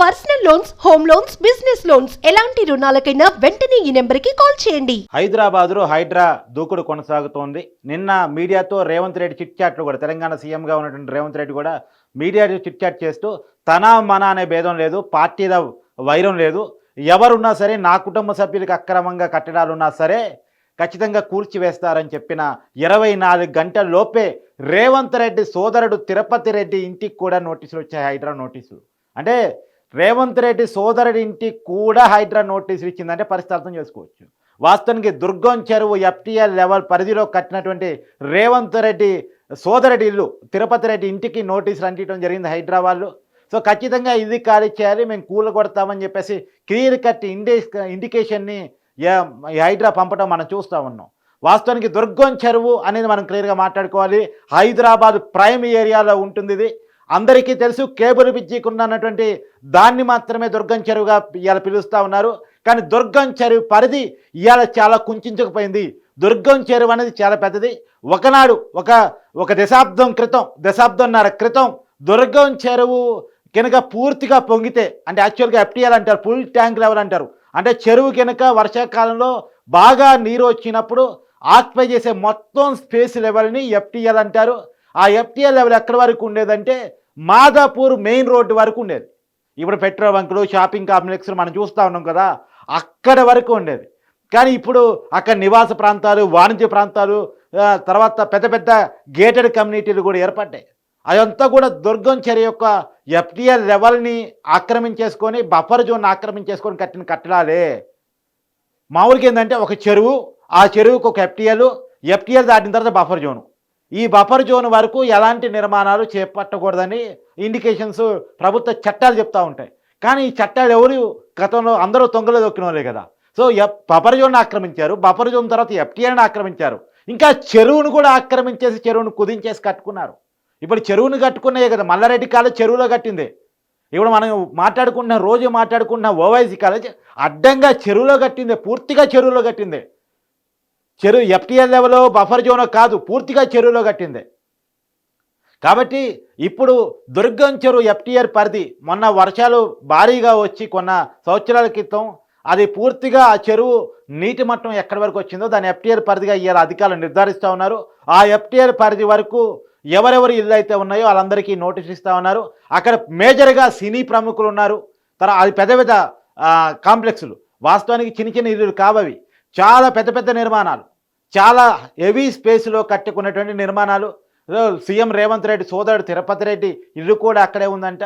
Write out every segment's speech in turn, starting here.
Personal loans home loans business loans. ఎలాంటి రుణాలకైనా వెంటనే ఈ నెంబర్కి కాల్ చేయండి. హైదరాబాద్లో హైడ్రా దూకుడు కొనసాగుతోంది. నిన్న మీడియాతో రేవంత్ రెడ్డి చిట్ చాట్లు కూడా తెలంగాణ సీఎంగా ఉన్నటువంటి రేవంత్ రెడ్డి కూడా మీడియాతో చిట్ చాట్ చేస్తూ తన మన అనే భేదం లేదు పార్టీల వైరం లేదు. ఎవరున్నా సరే నా కుటుంబ సభ్యులకు అక్రమంగా కట్టడాలు ఉన్నా సరే ఖచ్చితంగా కూల్చివేస్తారని చెప్పిన ఇరవై నాలుగు గంటల లోపే రేవంత్ రెడ్డి సోదరుడు తిరుపతి రెడ్డి ఇంటికి కూడా నోటీసులు వచ్చాయి హైడ్రా నోటీసులు. అంటే రేవంత్ రెడ్డి సోదరుడి ఇంటికి కూడా హైడ్రా నోటీసులు ఇచ్చిందంటే పరిస్థితి అర్థం చేసుకోవచ్చు. వాస్తవానికి దుర్గం చెరువు ఎఫ్టీఎల్ లెవెల్ పరిధిలో కట్టినటువంటి రేవంత్ రెడ్డి సోదరుడి ఇల్లు తిరుపతి రెడ్డి ఇంటికి నోటీసులు అంటించడం జరిగింది హైదరాబాద్లో సో ఖచ్చితంగా ఇది ఖాళీ చేయాలి మేము కూల కొడతామని చెప్పేసి క్లియర్ కట్ ఇండి ఇండికేషన్ని ఈ హైడ్రా పంపడం మనం చూస్తూ ఉన్నాం. వాస్తవానికి దుర్గం చెరువు అనేది మనం క్లియర్గా మాట్లాడుకోవాలి. హైదరాబాద్ ప్రైమ్ ఏరియాలో ఉంటుంది ఇది. అందరికీ తెలుసు కేబుల్ బ్రిడ్జికి ఉన్నటువంటి దాన్ని మాత్రమే దుర్గం చెరువుగా ఇవాళ పిలుస్తూ ఉన్నారు. కానీ దుర్గం చెరువు పరిధి ఇవాళ చాలా కుంచుకుపోయింది. దుర్గం చెరువు అనేది చాలా పెద్దది. ఒకనాడు ఒక ఒక దశాబ్దం క్రితం దశాబ్దంన్నర క్రితం దుర్గం చెరువు కనుక పూర్తిగా పొంగితే అంటే యాక్చువల్గా ఎఫ్టీఎల్ అంటారు ఫుల్ ట్యాంక్ లెవెల్ అంటారు. అంటే చెరువు కనుక వర్షాకాలంలో బాగా నీరు వచ్చినప్పుడు ఆక్యుపై చేసే మొత్తం స్పేస్ లెవెల్ని ఎఫ్టీఎల్ అంటారు. ఆ ఎఫ్టీఎల్ లెవెల్ ఎక్కడి వరకు ఉండేదంటే మాదాపూర్ మెయిన్ రోడ్డు వరకు ఉండేది. ఇప్పుడు పెట్రోల్ బంకులు షాపింగ్ కాంప్లెక్స్లు మనం చూస్తూ ఉన్నాం కదా అక్కడ వరకు ఉండేది. కానీ ఇప్పుడు అక్కడ నివాస ప్రాంతాలు వాణిజ్య ప్రాంతాలు తర్వాత పెద్ద పెద్ద గేటెడ్ కమ్యూనిటీలు కూడా ఏర్పడ్డాయి. అదంతా కూడా దుర్గం చర్య యొక్క ఎఫ్టీఎల్ లెవెల్ని ఆక్రమించేసుకొని బఫర్ జోన్ ఆక్రమించేసుకొని కట్టిన కట్టడాలే. మామూలుగా ఏంటంటే ఒక చెరువు ఆ చెరువుకు ఒక ఎఫ్టీఎల్ ఎఫ్టీఎల్ దాటిన తర్వాత బఫర్ జోను ఈ బఫర్ జోన్ వరకు ఎలాంటి నిర్మాణాలు చేపట్టకూడదని ఇండికేషన్స్ ప్రభుత్వ చట్టాలు చెప్తూ ఉంటాయి. కానీ ఈ చట్టాలు ఎవరు గతంలో అందరూ తొంగలో దొక్కినోలే కదా. సో బఫర్ జోన్ ఆక్రమించారు. బఫర్ జోన్ తర్వాత ఎఫ్టీఆర్ని ఆక్రమించారు. ఇంకా చెరువును కూడా ఆక్రమించేసి చెరువును కుదించేసి కట్టుకున్నారు. ఇప్పుడు చెరువును కట్టుకున్నాయే కదా. మల్లారెడ్డి కాలేజ్ చెరువులో కట్టింది. ఇప్పుడు మనం మాట్లాడుకుంటున్న రోజు మాట్లాడుకుంటున్న ఓవైసీ కాలేజ్ అడ్డంగా చెరువులో కట్టింది పూర్తిగా చెరువులో కట్టిందే. చెరువు ఎఫ్టీఎల్ లెవెల్లో బఫర్ జోన్ కాదు పూర్తిగా చెరువులో కట్టింది. కాబట్టి ఇప్పుడు దుర్గం చెరువు ఎఫ్టీఆర్ పరిధి మొన్న వర్షాలు భారీగా వచ్చి కొన్న సంవత్సరాల క్రితం అది పూర్తిగా ఆ చెరువు నీటి మట్టం ఎక్కడి వరకు వచ్చిందో దాని ఎఫ్టీఆర్ పరిధిగా ఇవాళ అధికారులు నిర్ధారిస్తూ ఉన్నారు. ఆ ఎఫ్టీఆర్ పరిధి వరకు ఎవరెవరు ఇల్లు అయితే ఉన్నాయో వాళ్ళందరికీ నోటీస్ ఇస్తూ ఉన్నారు. అక్కడ మేజర్గా సినీ ప్రముఖులు ఉన్నారు. తర్వాత అది పెద్ద పెద్ద కాంప్లెక్స్లు. వాస్తవానికి చిన్న చిన్న ఇల్లులు కావవి. చాలా పెద్ద పెద్ద నిర్మాణాలు. చాలా హెవీ స్పేస్లో కట్టుకున్నటువంటి నిర్మాణాలు. సీఎం రేవంత్ రెడ్డి సోదరుడు తిరుపతి రెడ్డి ఇల్లు కూడా అక్కడే ఉందంట.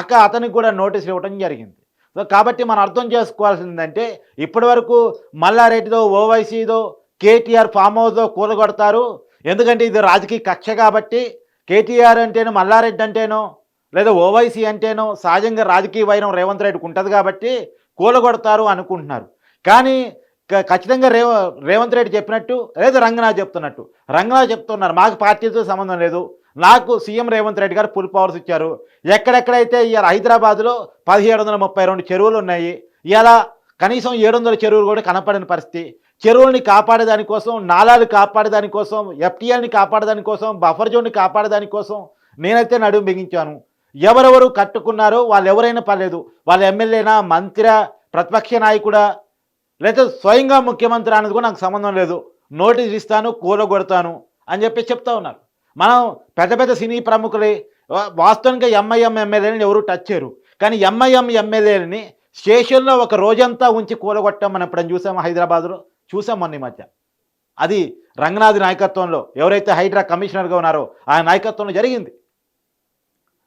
అక్క అతనికి కూడా నోటీసులు ఇవ్వడం జరిగింది. సో కాబట్టి మనం అర్థం చేసుకోవాల్సిందంటే ఇప్పటి వరకు మల్లారెడ్డిదో ఓవైసీదో కేటీఆర్ ఫామ్ హౌస్లో కూలగొడతారు. ఎందుకంటే ఇది రాజకీయ కక్ష కాబట్టి కేటీఆర్ అంటేనో మల్లారెడ్డి అంటేనో లేదా ఓవైసీ అంటేనో సహజంగా రాజకీయ వైరం రేవంత్ రెడ్డికి ఉంటుంది కాబట్టి కూలగొడతారు అనుకుంటున్నారు. కానీ ఖచ్చితంగా రేవ రేవంత్ రెడ్డి చెప్పినట్టు లేదా రంగనాథ్ చెప్తున్నట్టు. రంగనాథ్ చెప్తున్నారు మాకు పార్టీతో సంబంధం లేదు. నాకు సీఎం రేవంత్ రెడ్డి గారు ఫుల్ పవర్స్ ఇచ్చారు. ఎక్కడెక్కడైతే ఇవాళ హైదరాబాద్లో పదిహేడు వందల ముప్పై రెండు చెరువులు ఉన్నాయి ఇలా కనీసం ఏడు వందల చెరువులు కూడా కనపడని పరిస్థితి. చెరువుల్ని కాపాడేదాని కోసం నాలాలు కాపాడేదాని కోసం ఎఫ్టీఎల్ని కాపాడేదాని కోసం బఫర్ జోన్ని కాపాడేదాని కోసం నేనైతే నడుము బిగించాను. ఎవరెవరు కట్టుకున్నారో వాళ్ళు ఎవరైనా పర్లేదు. వాళ్ళ ఎమ్మెల్యేనా మంత్రి ప్రతిపక్ష నాయకుడా లేకపోతే స్వయంగా ముఖ్యమంత్రి అనేది కూడా నాకు సంబంధం లేదు. నోటీస్ ఇస్తాను కూలగొడతాను అని చెప్పి చెప్తా ఉన్నారు. మనం పెద్ద పెద్ద సినీ ప్రముఖులే వా- వాస్తవంగా ఎంఐఎం ఎమ్మెల్యేని ఎవరు టచ్ చేయరు. కానీ ఎంఐఎం ఎమ్మెల్యేని స్టేషన్లో ఒక రోజంతా ఉంచి కూలగొట్టాం మనం ఎప్పుడైనా చూసాము హైదరాబాద్లో? చూసాం మొన్న ఈ మధ్య. అది రంగనాథ్ నాయకత్వంలో ఎవరైతే హైడ్రా కమిషనర్గా ఉన్నారో ఆ నాయకత్వంలో జరిగింది.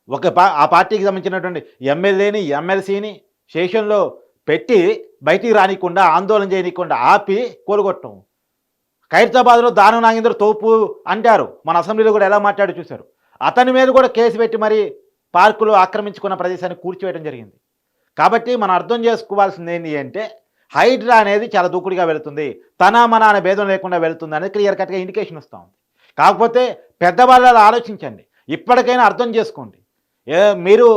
ఒక పా ఆ పార్టీకి సంబంధించినటువంటి ఎమ్మెల్యేని ఎమ్మెల్సీని స్టేషన్లో పెట్టి బయటికి రానికుండా ఆందోళన చేయనీయకుండా ఆపి కోలుగొట్టం. ఖైరతాబాద్లో దాను నాగేంద్ర తోపు అంటారు. మన అసెంబ్లీలో కూడా ఎలా మాట్లాడి చూశారు. అతని మీద కూడా కేసు పెట్టి మరి పార్కులు ఆక్రమించుకున్న ప్రదేశాన్ని కూర్చివేయడం జరిగింది. కాబట్టి మనం అర్థం చేసుకోవాల్సింది ఏంటి అంటే హైడ్రా అనేది చాలా దూకుడుగా వెళుతుంది. తన మన అనే భేదం లేకుండా వెళుతుంది అనేది క్లియర్ కట్గా ఇండికేషన్ వస్తూ ఉంది. కాకపోతే పెద్దవాళ్ళు ఆలోచించండి. ఇప్పటికైనా అర్థం చేసుకోండి. ఏ మీరు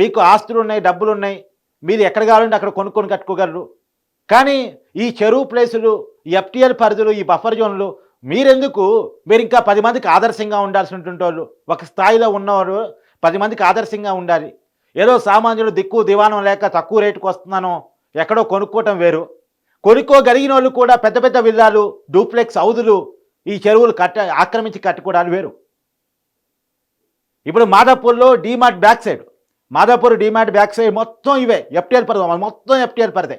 మీకు ఆస్తులు ఉన్నాయి డబ్బులు ఉన్నాయి మీరు ఎక్కడ కావాలంటే అక్కడ కొనుక్కొని కట్టుకోగలరు. కానీ ఈ చెరువు ప్లేసులు ఈ ఎఫ్టీఎల్ పరిధులు ఈ బఫర్ జోన్లు మీరెందుకు? మీరు ఇంకా పది మందికి ఆదర్శంగా ఉండాల్సినటువంటి వాళ్ళు ఒక స్థాయిలో ఉన్నవారు పది మందికి ఆదర్శంగా ఉండాలి. ఏదో సామాన్యుడు దిక్కు దివానం లేక తక్కువ రేటుకు వస్తున్నాను ఎక్కడో కొనుక్కోవటం వేరు. కొనుక్కోగలిగిన వాళ్ళు కూడా పెద్ద పెద్ద విల్లాలు డూప్లెక్స్ అవుదులు ఈ చెరువులు కట్ట ఆక్రమించి కట్టుకోవడాలు వేరు. ఇప్పుడు మాదాపూర్లో DMart back side. Madhapur DMart back side మొత్తం ఇవే. ఎఫ్టీఎల్ పరిధి మొత్తం ఎఫ్టీఎల్ పరిధే.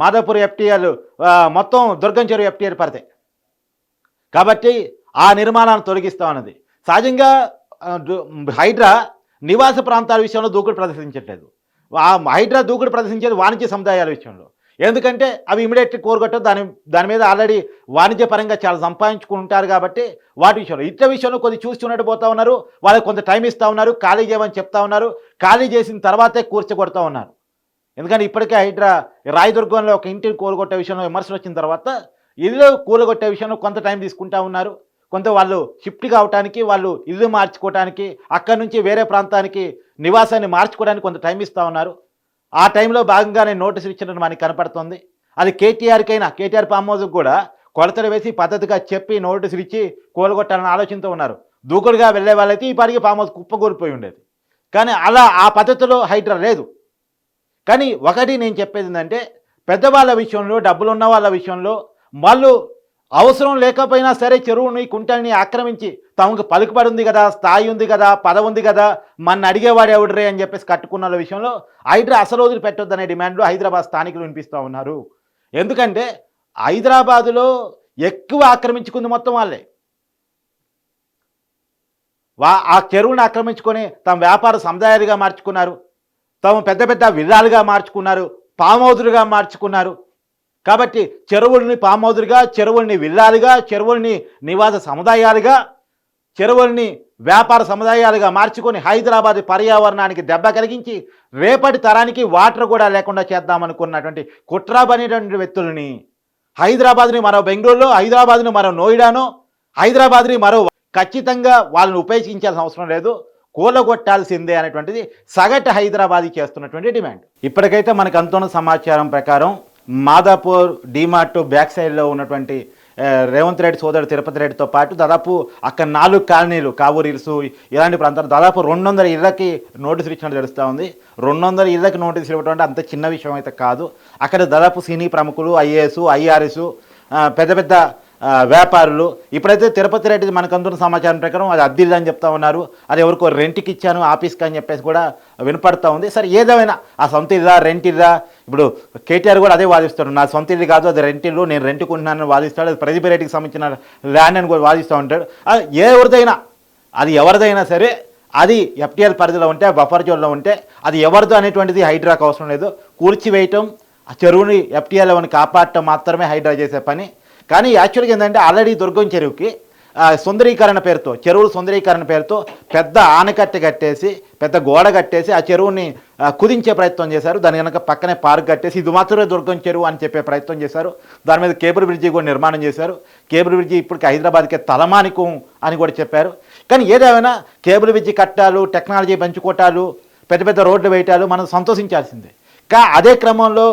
మాదాపూర్ ఎఫ్టీఎల్ మొత్తం దుర్గం చెరువు ఎఫ్టీఎల్ పరిధే. కాబట్టి ఆ నిర్మాణాన్ని తొలగిస్తామన్నది సహజంగా హైడ్రా నివాస ప్రాంతాల విషయంలో దూకుడు ప్రదర్శించట్లేదు. ఆ హైడ్రా దూకుడు ప్రదర్శించేది వాణిజ్య సముదాయాల విషయంలో. ఎందుకంటే అవి ఇమీడియట్లీ కోరుగొట్ట దాని దాని మీద ఆల్రెడీ వాణిజ్యపరంగా చాలా సంపాదించుకుంటారు కాబట్టి వాటి విషయంలో. ఇతర విషయంలో కొద్ది చూస్తున్నట్టు పోతా ఉన్నారు. వాళ్ళకి కొంత టైం ఇస్తూ ఉన్నారు. ఖాళీ చేయమని చెప్తా ఉన్నారు. ఖాళీ చేసిన తర్వాతే కూర్చొకొడతా ఉన్నారు. ఎందుకంటే ఇప్పటికే హైడ్రా రాయదుర్గంలో ఒక ఇంటిని కోరుగొట్టే విషయంలో విమర్శలు వచ్చిన తర్వాత ఇల్లు కూలగొట్టే విషయంలో కొంత టైం తీసుకుంటా ఉన్నారు. కొంత వాళ్ళు షిఫ్ట్ కావటానికి వాళ్ళు ఇల్లు మార్చుకోవటానికి అక్కడి నుంచి వేరే ప్రాంతానికి నివాసాన్ని మార్చుకోవడానికి కొంత టైం ఇస్తూ ఉన్నారు. ఆ టైంలో భాగంగానే నోటీసులు ఇచ్చినట్టు మనకి కనపడుతుంది. అది కేటీఆర్కైనా కేటీఆర్ ఫామ్ కూడా కొలతలు వేసి పద్ధతిగా చెప్పి నోటీసులు ఇచ్చి కూలగొట్టాలని ఆలోచనతో ఉన్నారు. దూకుడుగా వెళ్ళే వాళ్ళైతే ఈ పాటికి పామోజ్ కుప్పగూరిపోయి ఉండేది. కానీ అలా ఆ పద్ధతిలో హైడ్రా లేదు. కానీ ఒకటి నేను చెప్పేది ఏంటంటే పెద్దవాళ్ళ విషయంలో డబ్బులు ఉన్న వాళ్ళ విషయంలో వాళ్ళు అవసరం లేకపోయినా సరే చెరువుని కుంటల్ని ఆక్రమించి తమకు పలుకుబడి ఉంది కదా స్థాయి ఉంది కదా పదవి ఉంది కదా మన అడిగేవాడు ఎవడరే అని చెప్పేసి కట్టుకున్న విషయంలో హైడ్రా అసలు వదిలి పెట్టొద్దనే డిమాండ్లు హైదరాబాద్ స్థానికులు వినిపిస్తూ ఉన్నారు. ఎందుకంటే హైదరాబాదులో ఎక్కువ ఆక్రమించుకుంది మొత్తం వాళ్ళే. వా ఆ చెరువుని ఆక్రమించుకొని తమ వ్యాపార సముదాయాలుగా మార్చుకున్నారు. తాము పెద్ద పెద్ద విల్లాలుగా మార్చుకున్నారు పామౌదులుగా మార్చుకున్నారు. కాబట్టి చెరువుల్ని పామ్ చెరువుల్ని విల్లాలుగా చెరువుల్ని నివాస సముదాయాలుగా చెరువుల్ని వ్యాపార సముదాయాలుగా మార్చుకొని హైదరాబాద్ పర్యావరణానికి దెబ్బ కలిగించి రేపటి తరానికి వాటర్ కూడా లేకుండా చేద్దామనుకున్నటువంటి కుట్రాబనేటువంటి వ్యక్తుల్ని హైదరాబాద్ని మరో బెంగళూరులో హైదరాబాద్ని మరో నోయిడానో హైదరాబాద్ని మరో ఖచ్చితంగా వాళ్ళని ఉపయోగించాల్సిన అవసరం లేదు కూలగొట్టాల్సిందే అనేటువంటిది సగటు హైదరాబాద్ చేస్తున్నటువంటి డిమాండ్. ఇప్పటికైతే మనకు అంతున్న సమాచారం ప్రకారం మాదాపూర్ డిమార్ట్ బ్యాక్ సైడ్లో ఉన్నటువంటి రేవంత్ రెడ్డి సోదరుడు తిరుపతి రెడ్డితో పాటు దాదాపు అక్కడ నాలుగు కాలనీలు కావూరు ఇరుసు ఇలాంటి ప్రాంతాలు దాదాపు రెండు వందల ఇళ్ళకి నోటీసులు ఇచ్చినట్టు తెలుస్తూ ఉంది. రెండు వందల ఇళ్ళకి నోటీసులు ఇవ్వడం అంటే అంత చిన్న విషయం అయితే కాదు. అక్కడ దాదాపు సినీ ప్రముఖులు ఐఏఎస్ ఐఆర్ఎస్ పెద్ద పెద్ద వ్యాపారులు. ఇప్పుడైతే తిరుపతి రెడ్డి మనకు అందున్న సమాచారం ప్రకారం అది అద్దిల్లు అని చెప్తా ఉన్నారు. అది ఎవరికో రెంట్కి ఇచ్చాను ఆఫీస్కి అని చెప్పేసి కూడా వినపడతా ఉంది. సరే ఏదేమైనా ఆ సొంత ఇల్లా రెంట్ ఇల్లా ఇప్పుడు కేటీఆర్ కూడా అదే వాదిస్తాడు నా సొంత ఇల్లు కాదు అది రెంటిల్లు నేను రెంటుకుంటున్నానని వాదిస్తాడు అది ప్రదీప్ రెడ్డికి సంబంధించిన ల్యాండ్ అని కూడా వాదిస్తూ ఉంటాడు. ఏ ఎవరిదైనా అది ఎవరిదైనా సరే అది ఎఫ్టీఎల్ పరిధిలో ఉంటే బఫర్ జోన్లో ఉంటే అది ఎవరిదో అనేటువంటిది హైడ్రాకు అవసరం లేదు. కూల్చివేయటం ఆ చెరువుని ఎఫ్టీఎల్ని కాపాడటం మాత్రమే హైడ్రా చేసే పని. కానీ యాక్చువల్గా ఏంటంటే ఆల్రెడీ దుర్గం చెరువుకి సుందరీకరణ పేరుతో చెరువుల సుందరీకరణ పేరుతో పెద్ద ఆనకట్ట కట్టేసి పెద్ద గోడ కట్టేసి ఆ చెరువుని కుదించే ప్రయత్నం చేశారు. దాని కనుక పక్కనే పార్క్ కట్టేసి ఇది మాత్రమే దుర్గం చెరువు అని చెప్పే ప్రయత్నం చేశారు. దాని మీద కేబుల్ బ్రిడ్జి కూడా నిర్మాణం చేశారు. కేబుల్ బ్రిడ్జి ఇప్పటికి హైదరాబాద్కే తలమానికం అని కూడా చెప్పారు. కానీ ఏదేమైనా కేబుల్ బ్రిడ్జి కట్టాలు టెక్నాలజీ పెంచుకోవటాలు పెద్ద పెద్ద రోడ్లు వేయటాలు మనం సంతోషించాల్సిందే. కా అదే క్రమంలో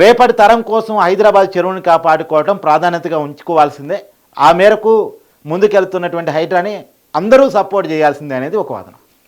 రేపటి తరం కోసం హైదరాబాద్ చెరువుని కాపాడుకోవడం ప్రాధాన్యతగా ఉంచుకోవాల్సిందే. ఆ మేరకు ముందుకెళ్తున్నటువంటి హైడ్రాని అందరూ సపోర్ట్ చేయాల్సిందే అనేది ఒక వాదన.